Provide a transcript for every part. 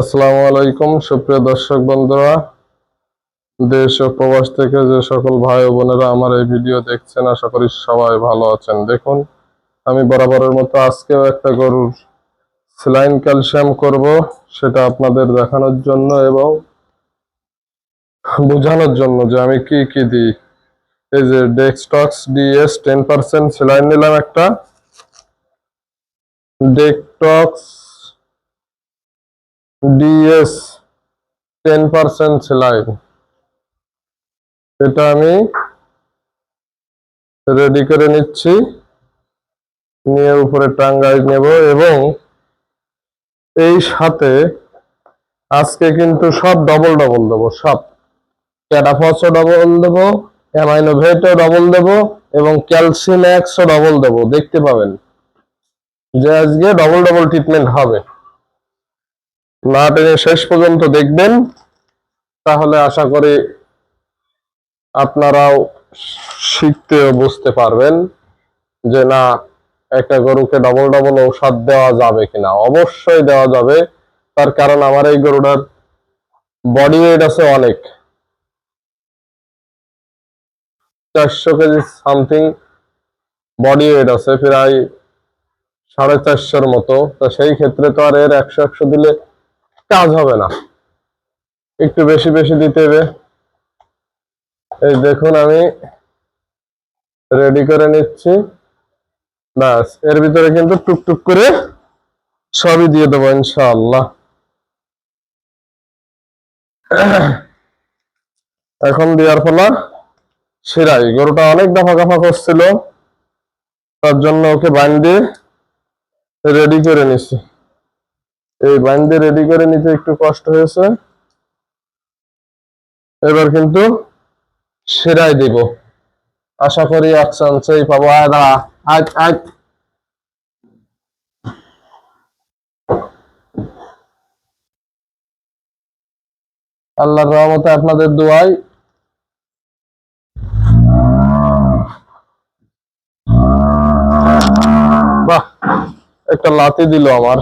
আসসালামু আলাইকুম, সুপ্রিয় দর্শক বন্ধুরা। দেশ ও প্রবাস থেকে যে সকল ভাই ও বোনেরা আমার এই ভিডিও দেখছেন, আশা করি সবাই ভালো আছেন। দেখুন, আমি বরাবরের মতো আজকেও একটা গরুর স্যালাইন ক্যালসিয়াম করব, সেটা আপনাদের দেখানোর জন্য এবং বোঝানোর জন্য যে আমি কি কি দিই। এই যে dextrose DS ten percent saline নিলাম একটা। Dextrose DS ten percent saline এটা আমি রেডি করে নিচ্ছি। নিয়ে উপরে টাঙ্গাই নেব এবং এই সাথে আজকে কিন্তু সব ডবল ডবল দেবো, সব। ক্যাটাফসও ডবল দেবো অ্যামাইনোভেটও ডবল দেবো এবং ক্যালসিম্যাক্সও ডবল দেবো, দেখতে পাবেন। যে আজকে ডবল ডবল ট্রিটমেন্ট হবে। না টেনে শেষ পর্যন্ত দেখবেন, তাহলে আশা করি আপনারাও শিখতে ও বুঝতে পারবেন যে না, একটা গরুকে ডবল ডবল ঔষধ দেওয়া যাবে কিনা। অবশ্যই দেওয়া যাবে। তার কারণ আমার এই গরুটার বডি ওয়েট আছে অনেক। চারশো কেজি সামথিং বডি ওয়েট আছে, প্রায় সাড়ে চারশোর মতো। তো সেই ক্ষেত্রে তো আর এর একশো একশো দিলে কাজ হবে না। একটু বেশি বেশি দিতে হবে। এই দেখুন আমি রেডি করে নিচ্ছি। ব্যাস, এর ভিতরে কিন্তু টুকটুক করে সবই দিয়ে দেবো ইনশাআল্লাহ। এখন দেওয়ার ফলা সেরাই। গরুটা অনেক দফা কাফা করছিল। তার জন্য ওকে বান্ডে রেডি করে নিছি এই বান্ডে রেডি করে নিতে একটু কষ্ট হয়েছে। এবার কিন্তু সেরাই দিব। আশা করি এক চান্সেই পাবো। আল্লাহর রহমতে আপনাদের দোয়াই বাহ, একটা লাথি দিল আমার।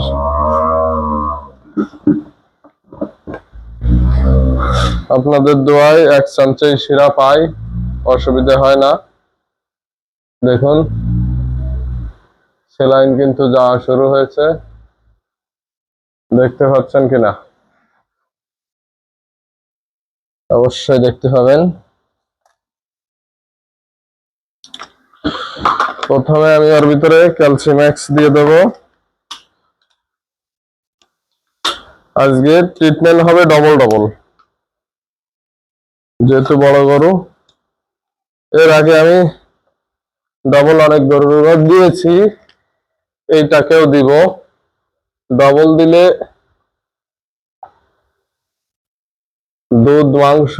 আপনাদের দোয়ায় এক চামচেই শিরা পাই, অসুবিধা হয় না। দেখুন, সেলাইন কিন্তু যাওয়া শুরু হয়েছে, দেখতে পাচ্ছেন কিনা? অবশ্যই দেখতে পাবেন। প্রথমে আমি ওর ভিতরে ক্যালসিম্যাক্স দিয়ে দেব। আজকে ট্রিটমেন্ট হবে ডবল ডবল যেহেতু বড় গরু, এর আগে আমি ডবল অনেক গরুর দিয়েছি, এইটাকেও দিব। ডবল দিলে দুধ, মাংস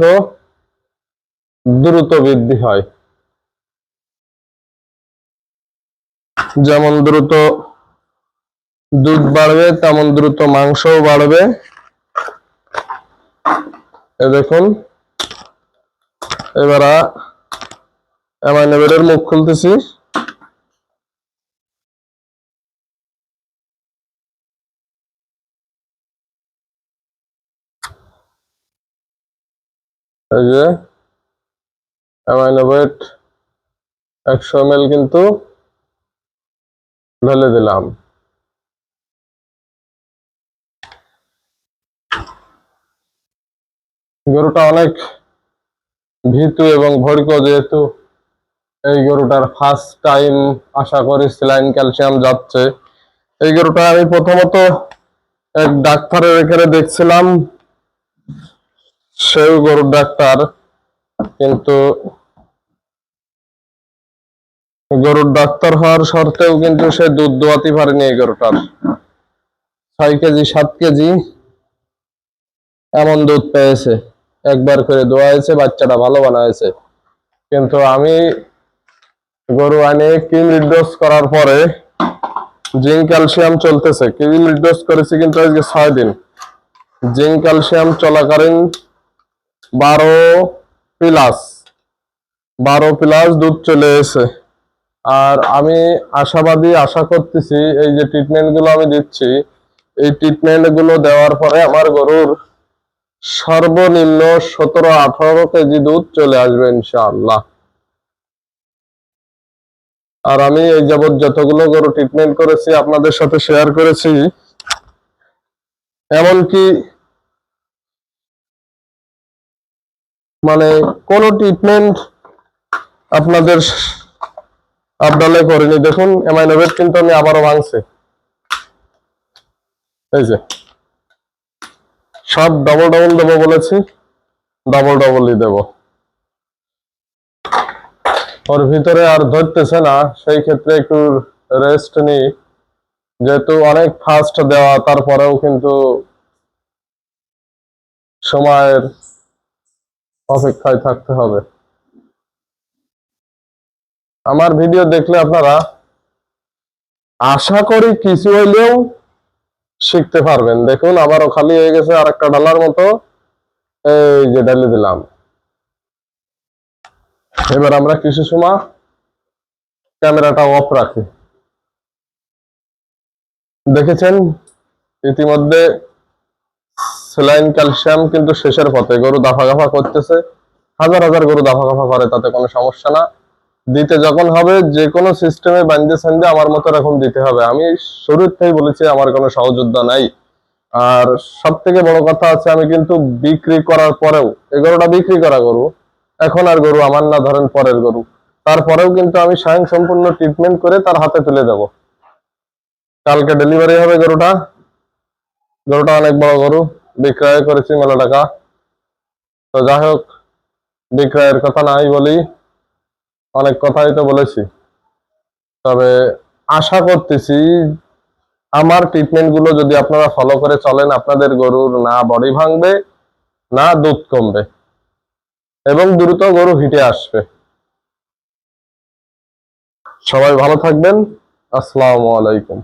দ্রুত বৃদ্ধি হয়। যেমন দ্রুত দুধ বাড়বে, তেমন দ্রুত মাংসও বাড়বে। দেখুন, এবার অ্যামাইনোভেটের মুখ খুলতেছি। এই যে অ্যামাইনোভেট একশো এম কিন্তু ঢেলে দিলাম। গরুটা অনেক ভীতু এবং ভরিক যেহেতু এই গরুটার ফার্স্ট টাইম আশা করি স্যালাইন ক্যালসিয়াম যাচ্ছে। এই গরুটা আমি প্রথমত এক ডাক্তারের এখানে দেখছিলাম। সেও গরুর ডাক্তার, কিন্তু গরুর ডাক্তার হওয়ার শর্তেও কিন্তু সে দুধ দোয়াতে পারেনি এই গরুটার। ছয় কেজি, সাত কেজি এমন দুধ পেয়েছে। একবার করে দোয়াইছে বাচ্চাটা ভালো বানাইছে কিন্তু আমি গরু আনে কিমির ডোজ করার পরে জিঙ্ক ক্যালসিয়াম চলতেছে। কিমির ডোজ করেছি কিন্তু আজকে ছয় দিন। জিঙ্ক ক্যালসিয়াম চলাকালীন বারো প্লাস বারো প্লাস দুধ চলে এসে আর আমি আশাবাদী, আশা করতেছি, এই যে ট্রিটমেন্টগুলো আমি দিচ্ছি, এই ট্রিটমেন্টগুলো দেওয়ার পরে আমার গরুর সর্বনিম্ন সতেরো আঠারো কেজি দুধ চলে আসবে ইনশাআল্লাহ। আর আমি এই যাবৎ যতগুলো গরু ট্রিটমেন্ট করেছি, আপনাদের সাথে শেয়ার করেছি, এমনকি মানে কোন ট্রিটমেন্ট আপনাদের আপডালে করিনি। দেখুন এমাইনোভেট কিন্তু আমি আবারও ভাঙছি। এই যে। সব ডবল ডবল দেবো বলেছি। ডবল ডবলই দেব। ওর ভিতরে আর ধরতেছে না, সেই ক্ষেত্রে একটু রেস্ট নিই। যেহেতু অনেক ফাস্ট দেওয়া, তারপরেও কিন্তু সময়ের অপেক্ষায় থাকতে হবে। আমার ভিডিও দেখলে আপনারা আশা করি কিছু হইলেও শিখতে পারবেন। দেখুন আবারও খালি হয়ে গেছে আর একটা ডালার মতো। এই যে ডালি দিলাম। এবার আমরা কিছু সময় ক্যামেরাটা অফ রাখি। দেখেছেন? ইতিমধ্যে সেলাইন ক্যালসিয়াম কিন্তু শেষের পথে। গরু দাফা গাফা করতেছে। হাজার হাজার গরু দাফা গাফা করে, তাতে কোনো সমস্যা না। দিতে যখন হবে যে কোনো সিস্টেমে বান্ধে সান্ধে আমার মতো এরকম দিতে হবে। আমি শুরুর থেকে বলেছি, আমার কোনো সহযোদ্ধা নাই। আর সব থেকে বড় কথা আছে আমি কিন্তু বিক্রি করার পরেও, এই গরুটা বিক্রি করা গরু, এখন আর গরু আমার না, ধরেন পরের গরু। তারপরেও কিন্তু আমি স্বয়ং সম্পূর্ণ ট্রিটমেন্ট করে তার হাতে তুলে দেব। কালকে ডেলিভারি হবে গরুটা। গরুটা অনেক বড় গরু, বিক্রয় করেছি মেলা টাকা। তো যাই হোক, বিক্রয়ের কথা নাই বলি। অনেক কথাই তো বলেছি। তবে আশা করতেছি আমার ট্রিটমেন্টগুলো যদি আপনারা ফলো করে চলেন, আপনাদের গরুর না বডি ভাঙবে, না দুধ কমবে এবং দ্রুত গরু হিটে আসবে। সবাই ভালো থাকবেন। আসসালামু আলাইকুম।